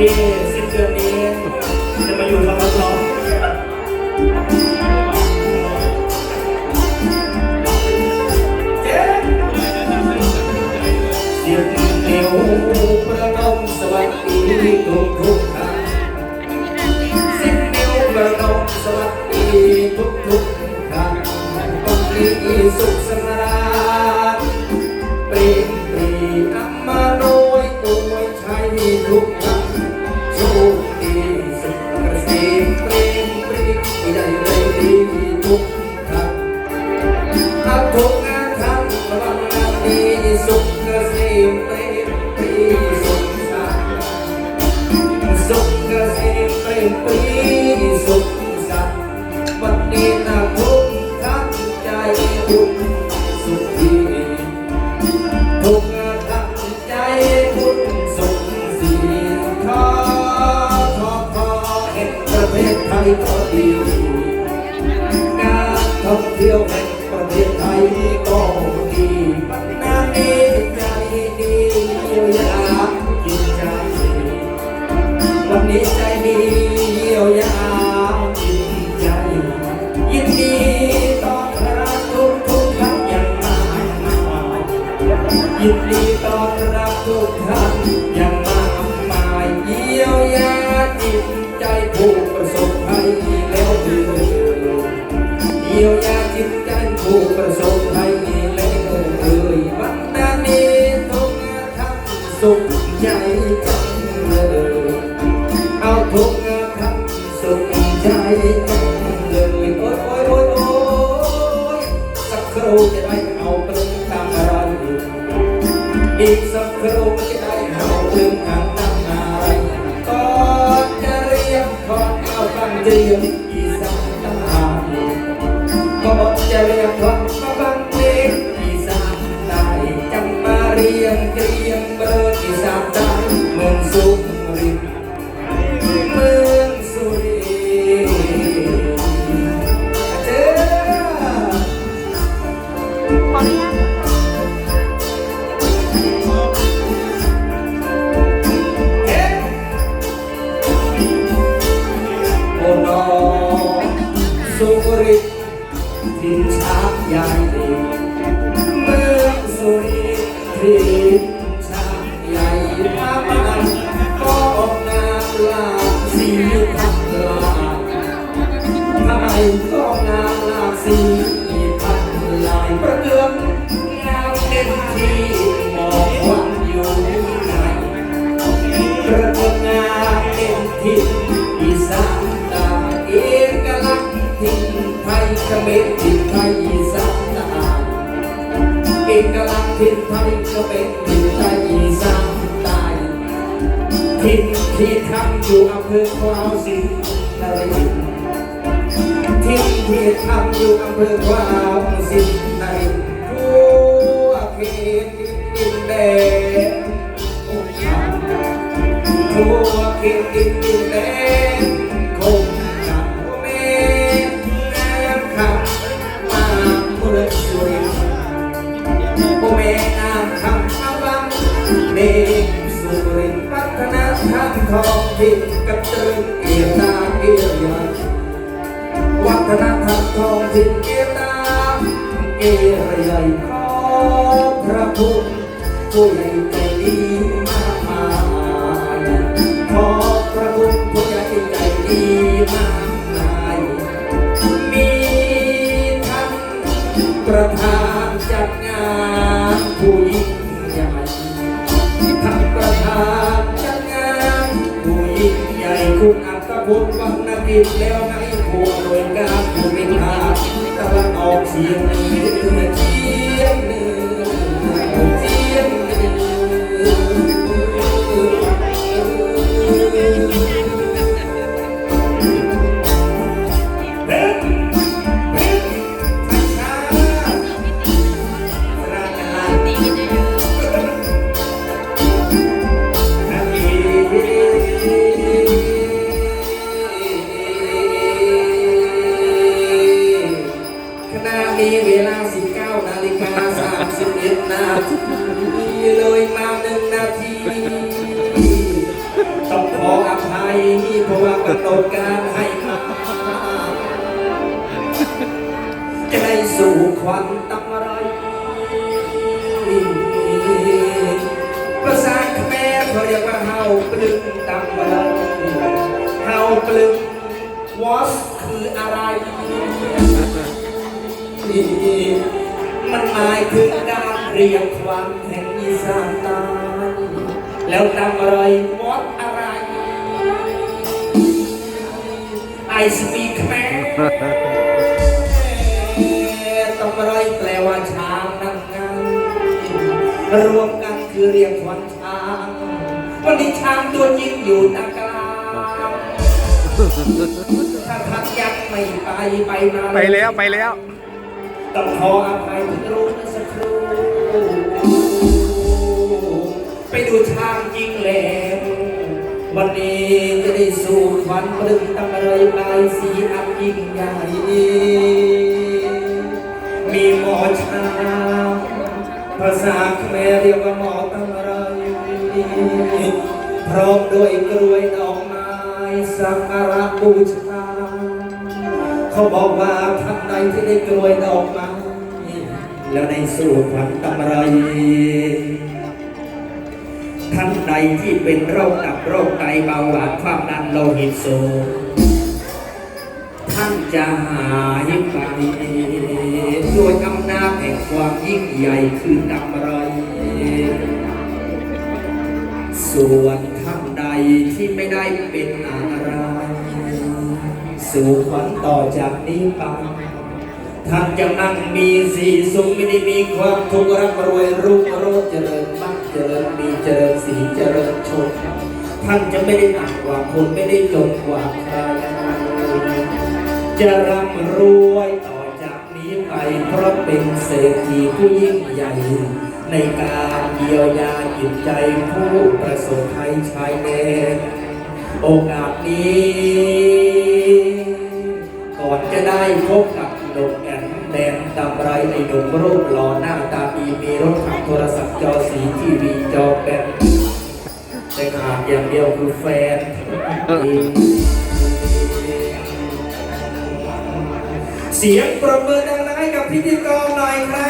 ที่สิ้นเดือนนี้จะมาอยู่กับเราต่อเจ๊เสียงเหนียวประนมสวัสดีทุกทุกท่านสิบนิ้วประนมสวัสดีทุกทุกท่านต้องมีสุขสำรา ถ้าทุกงานทำระวังงานดีสุขเกษมเปรมปรีสุขสันต์สุขเกษมเปรมปรีสุขสันต์วันนี้นะทุกท่านใจอุ่น ยินดีต้อนรับทุกท่านยังมากมายเยียวยาจิตใจผู้ประสบภัยแล้วเถิดเยียวยา อีกสั น ไทยเขมรทิศไทยอีสานใต้ทิศที่ทำอยู่อำเภอขวาวสิงห์นรินทิศที่ทำอยู่อำเภอขวาวสิงห์นรินทั่วเขตดินแดนองค์ชายทั่วเขตดินแดน ท้องถิ่นกระตือเกียรตินาเกียรติยศวัฒนธรรมท้องถิ่นเกียรตินาเกียรใหญ่ขอพระคุณผู้ใหญ่ใจดีมากมายขอพระคุณผู้ใหญ่ใจดีมากมายมีท่านประธานจัดงานผู้ยิ่งใหญ่ คุณอัตพลวังนกิจแล้วไงผู้หน่วยการผู้มีภาคตะวันออกเฉียงเหนือ กำหนดการให้มาจะได้สู่ควันตำไรภาษาเขมรเขาเรียกว่าเฮาปลึงตำไรเฮาปลึงวอสคืออะไรมันหมายถึงการเรียกควันแห่งอีสานใตายแล้วตำอะไรวอสอะไร I speak แม่ตำอะไรแปลว่าช้างนั่งงานรวมกันคือเรียกควันช้างวันนี้ช้างตัวจริงอยู่ตากลางถ้าท่านยังไม่ไปไปนานไปแล้วไปแล้วต้องขออภัยที่รู้เมื่อสักครู่ไปดูช้างยิงแหลม วันนี้จะได้สู่ขวัญปลึงตำอะไรบายสีอันยิ่งใหญ่มีหมอช้างภาษาเขมรเรียกว่าหมอตำอะไรพร้อมด้วยกล้วยดอกไม้สักการะบูชาเขาบอกว่าท่านใดที่ได้กรวยดอกไม้แล้วได้สู่ขวัญกำไร ท่านใดที่เป็นโรคตับโรคไตเบาหวานความดันโลหิตสูงท่านจะหายไปโดยอำนาจแห่งความยิ่งใหญ่คือกำไรส่วนท่านใดที่ไม่ได้เป็นอะไรสู่ขวัญต่อจากนี้ไปท่านจะนั่งมีสีสุขไม่ได้มีความทุกข์ร่ำรวยรุ่งโรจน์เจริญมั่ง เจริญมีเจริญสีเจริญชคท่านจะไม่ได้หนักกว่าคนไม่ได้จนกว่าใครจะร่ำรวยต่อจากนี้ไปเพราะเป็นเศรษฐีผู้ยิ่งใหญ่ ในการเยียวยาจิตใจผู้ประสบภัยชายแดนโอกาสนี้ก่อนจะได้พบำไรในหนุ่มรูปหล่อหน้าตาดีมีรถขับโทรศัพท์จอสีทีวีจอแบนแต่ขาดอย่างเดียวคือแฟนเสียงประเมินดังๆให้กับพิธีกรหน่อยครับ